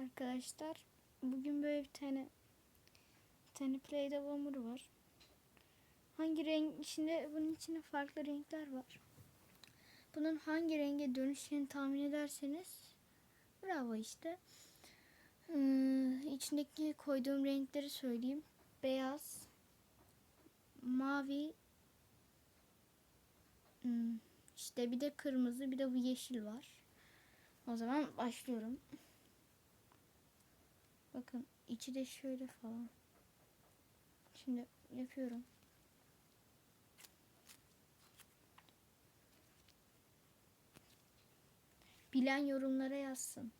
Arkadaşlar. Bugün böyle bir tane tane Play-Doh hamuru var. Hangi renk içinde bunun içinde farklı renkler var. Bunun hangi renge dönüşeceğini tahmin ederseniz bravo işte. Ee, içindeki koyduğum renkleri söyleyeyim. Beyaz, mavi, hmm, işte bir de kırmızı bir de bu yeşil var. O zaman başlıyorum. Bakın içi de şöyle falan. Şimdi yapıyorum. Bilen yorumlara yazsın.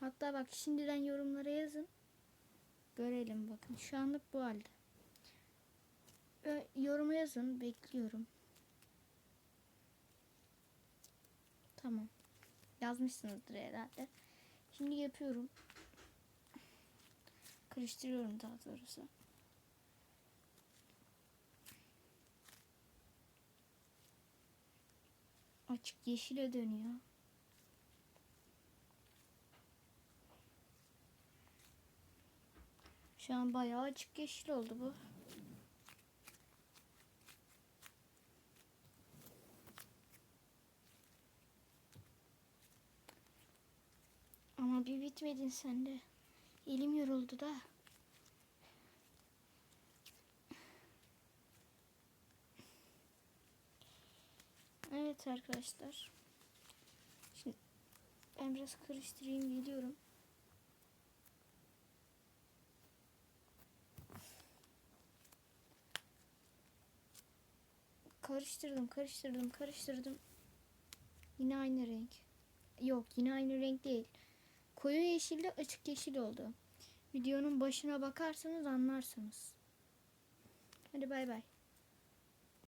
Hatta bak şimdiden yorumlara yazın. Görelim bakın. Şu anlık bu halde. Ö, yoruma yazın. Bekliyorum. Tamam. Yazmışsınızdır herhalde. Şimdi yapıyorum. Karıştırıyorum daha doğrusu. Açık yeşile dönüyor. Şu an bayağı açık yeşil oldu bu. Ama bir bitmedin sen de. Elim yoruldu da. Evet arkadaşlar. Şimdi ben biraz karıştırayım geliyorum. Karıştırdım, karıştırdım, karıştırdım. Yine aynı renk. Yok, yine aynı renk değil. Koyu yeşille açık yeşil oldu. Videonun başına bakarsanız anlarsınız. Hadi bay bay.